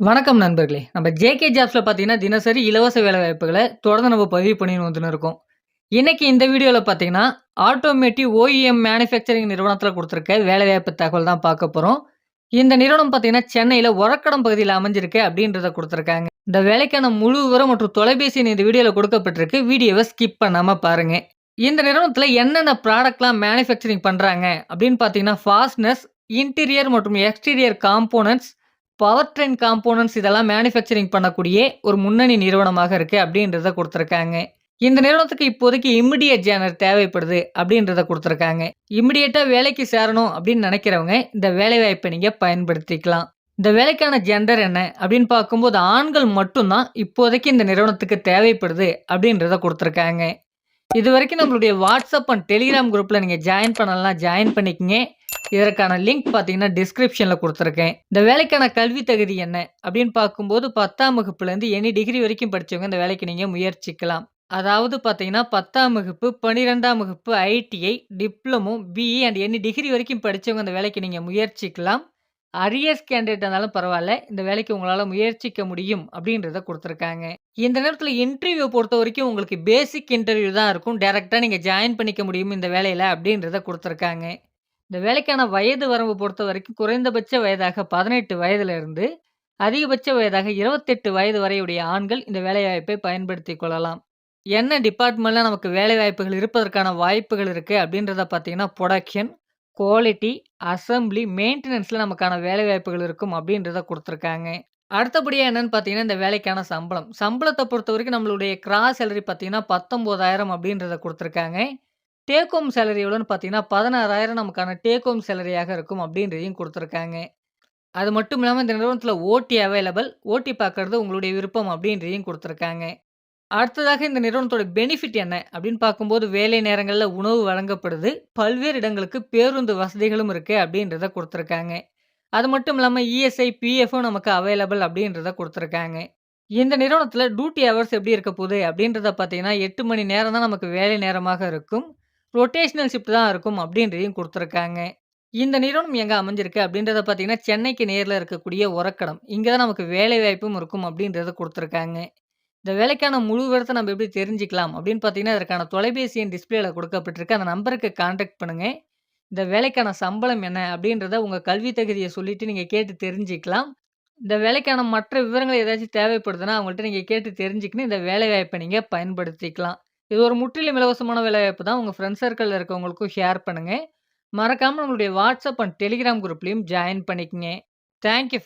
வணக்கம் நண்பர்களே! நம்ம ஜேகே ஜாப்ஸ்ல பார்த்தீங்கன்னா, தினசரி இலவச வேலைவாய்ப்புகளை தொடர்ந்து நம்ம பதிவு பண்ணின்னு வந்துன்னு இருக்கோம். இன்னைக்கு இந்த வீடியோவில் பார்த்தீங்கன்னா, ஆட்டோமேட்டிவ் ஓஇஎம் மேனுஃபேக்சரிங் நிறுவனத்தில் கொடுத்துருக்க வேலைவாய்ப்பு தகவல் தான் பார்க்க போறோம். இந்த நிறுவனம் பார்த்தீங்கன்னா, சென்னையில் ஒரக்கடம் பகுதியில் அமைஞ்சிருக்கு அப்படின்றத கொடுத்துருக்காங்க இந்த வேலைக்கான முழு விவரம் மற்றும் தொலைபேசி இந்த வீடியோவில் கொடுக்கப்பட்டிருக்கு. வீடியோவை ஸ்கிப் பண்ணாம பாருங்க. இந்த நிறுவனத்தில் என்னென்ன ப்ராடக்ட்லாம் மேனுஃபேக்சரிங் பண்றாங்க அப்படின்னு பார்த்தீங்கன்னா, ஃபாஸ்ட்னஸ் இன்டீரியர் மற்றும் exterior components, power train components இதெல்லாம் மேனுஃபேக்சரிங் பண்ணக்கூடிய ஒரு முன்னணி நிறுவனமாக இருக்குது அப்படின்றத கொடுத்துருக்காங்க இந்த நிறுவனத்துக்கு இப்போதைக்கு இம்மிடியட் ஜேனர் தேவைப்படுது அப்படின்றத கொடுத்துருக்காங்க இம்மிடியட்டாக வேலைக்கு சேரணும் அப்படின்னு நினைக்கிறவங்க இந்த வேலைவாய்ப்பை நீங்கள் பயன்படுத்திக்கலாம். இந்த வேலைக்கான ஜெண்டர் என்ன அப்படின்னு பார்க்கும்போது ஆண்கள் மட்டும்தான் இப்போதைக்கு இந்த நிறுவனத்துக்கு தேவைப்படுது அப்படின்றத கொடுத்துருக்காங்க இது வரைக்கும் நம்மளுடைய வாட்ஸ்அப் அண்ட் டெலிகிராம் குரூப்பில் நீங்கள் ஜாயின் பண்ணலாம் ஜாயின் பண்ணிக்கங்க. இதற்கான லிங்க் பார்த்தீங்கன்னா, டிஸ்கிரிப்ஷனில் கொடுத்துருக்கேன் இந்த வேலைக்கான கல்வி தகுதி என்ன அப்படின்னு பார்க்கும்போது 10ஆம் வகுப்புலேருந்து எனி டிகிரி வரைக்கும் படித்தவங்க இந்த வேலைக்கு நீங்கள் முயற்சிக்கலாம். அதாவது பார்த்தீங்கன்னா, 10ஆம் வகுப்பு, 12ஆம் வகுப்பு, ITI, diploma, BE and any degree வரைக்கும் படித்தவங்க இந்த வேலைக்கு நீங்கள் முயற்சிக்கலாம். அரியர்ஸ் கேண்டிடேட் இருந்தாலும் பரவாயில்ல இந்த வேலைக்கு உங்களால் முயற்சிக்க முடியும் அப்படின்றத கொடுத்துருக்காங்க இந்த நேரத்தில் இன்டர்வியூ பொறுத்த வரைக்கும் உங்களுக்கு பேசிக் இன்டர்வியூ தான் இருக்கும். டேரெக்டாக நீங்கள் ஜாயின் பண்ணிக்க முடியும் இந்த வேலையில் அப்படின்றத கொடுத்துருக்காங்க இந்த வேலைக்கான வயது வரம்பு பொறுத்த வரைக்கும் குறைந்தபட்ச வயதாக 18 வயதிலிருந்து அதிகபட்ச வயதாக 28 வயது வரையுடைய ஆண்கள் இந்த வேலைவாய்ப்பை பயன்படுத்தி கொள்ளலாம். என்ன டிபார்ட்மெண்ட்டில் நமக்கு வேலைவாய்ப்புகள் இருப்பதற்கான வாய்ப்புகள் இருக்குது அப்படின்றத பார்த்தீங்கன்னா, ப்ரொடக்ஷன் குவாலிட்டி, அசெம்பிளி, மெயின்டெனன்ஸில் நமக்கான வேலைவாய்ப்புகள் இருக்கும் அப்படின்றத கொடுத்துருக்காங்க அடுத்தபடியாக என்னென்னு பார்த்தீங்கன்னா, இந்த வேலைக்கான சம்பளம். சம்பளத்தை பொறுத்த வரைக்கும் நம்மளுடைய கிராஸ் சேலரி பார்த்தீங்கன்னா, 19,000 அப்படின்றத கொடுத்துருக்காங்க டேக் ஹோம் சேலரி எவ்வளோன்னு பார்த்தீங்கன்னா, 16,000 நமக்கான டேக் ஹோம் சேலரியாக இருக்கும் அப்படின்றதையும் கொடுத்துருக்காங்க அது மட்டும் இல்லாமல் இந்த நிறுவனத்தில் ஓட்டி அவைலபிள். ஓட்டி பார்க்கறது உங்களுடைய விருப்பம் அப்படின்றதையும் கொடுத்துருக்காங்க அடுத்ததாக இந்த நிறுவனத்தோட பெனிஃபிட் என்ன அப்படின்னு பார்க்கும்போது, வேலை நேரங்களில் உணவு வழங்கப்படுது. பல்வேறு இடங்களுக்கு பேருந்து வசதிகளும் இருக்கு அப்படின்றத கொடுத்துருக்காங்க அது மட்டும் இல்லாமல் இஎஸ்ஐ, பிஎஃப்பும் நமக்கு அவைலபிள் அப்படின்றத கொடுத்துருக்காங்க இந்த நிறுவனத்தில் டியூட்டி ஹவர்ஸ் எப்படி இருக்க போகுது அப்படின்றத பார்த்தீங்கன்னா, எட்டு மணி நேரம் தான் நமக்கு வேலை நேரமாக இருக்கும். ரொட்டேஷனல் ஷிஃப்ட் தான் இருக்கும் அப்படின்றதையும் கொடுத்துருக்காங்க இந்த நிறுவனம் எங்கே அமைஞ்சிருக்கு அப்படின்றத பார்த்தீங்கன்னா, சென்னைக்கு நேரில் இருக்கக்கூடிய உரக்கடம் இங்கே தான் நமக்கு வேலைவாய்ப்பும் இருக்கும் அப்படின்றத கொடுத்துருக்காங்க இந்த வேலைக்கான முழு விவரத்தை நம்ம எப்படி தெரிஞ்சுக்கலாம் அப்படின்னு பார்த்தீங்கன்னா, அதற்கான தொலைபேசி எண் டிஸ்ப்ளேல கொடுக்கப்பட்டிருக்கு. அந்த நம்பருக்கு கான்டாக்ட் பண்ணுங்கள் இந்த வேலைக்கான சம்பளம் என்ன அப்படின்றத உங்கள் கல்வி தகுதியை சொல்லிட்டு நீங்கள் கேட்டு தெரிஞ்சுக்கலாம். இந்த வேலைக்கான மற்ற விவரங்கள் ஏதாச்சும் தேவைப்படுதுன்னா, அவங்கள்ட்ட நீங்கள் கேட்டு தெரிஞ்சுக்கின்னு இந்த வேலைவாய்ப்பை நீங்கள் பயன்படுத்திக்கலாம். இது ஒரு முற்றிலும் இலவசமான வேலைவாய்ப்பு தான். உங்க ஃப்ரெண்ட்ஸ் சர்க்கிளில் இருக்கவங்களுக்கும் ஷேர் பண்ணுங்க. மறக்காம நம்மளுடைய வாட்ஸ்அப் அண்ட் டெலிகிராம் குரூப்லயும் ஜாயின் பண்ணிக்கங்க. Thank you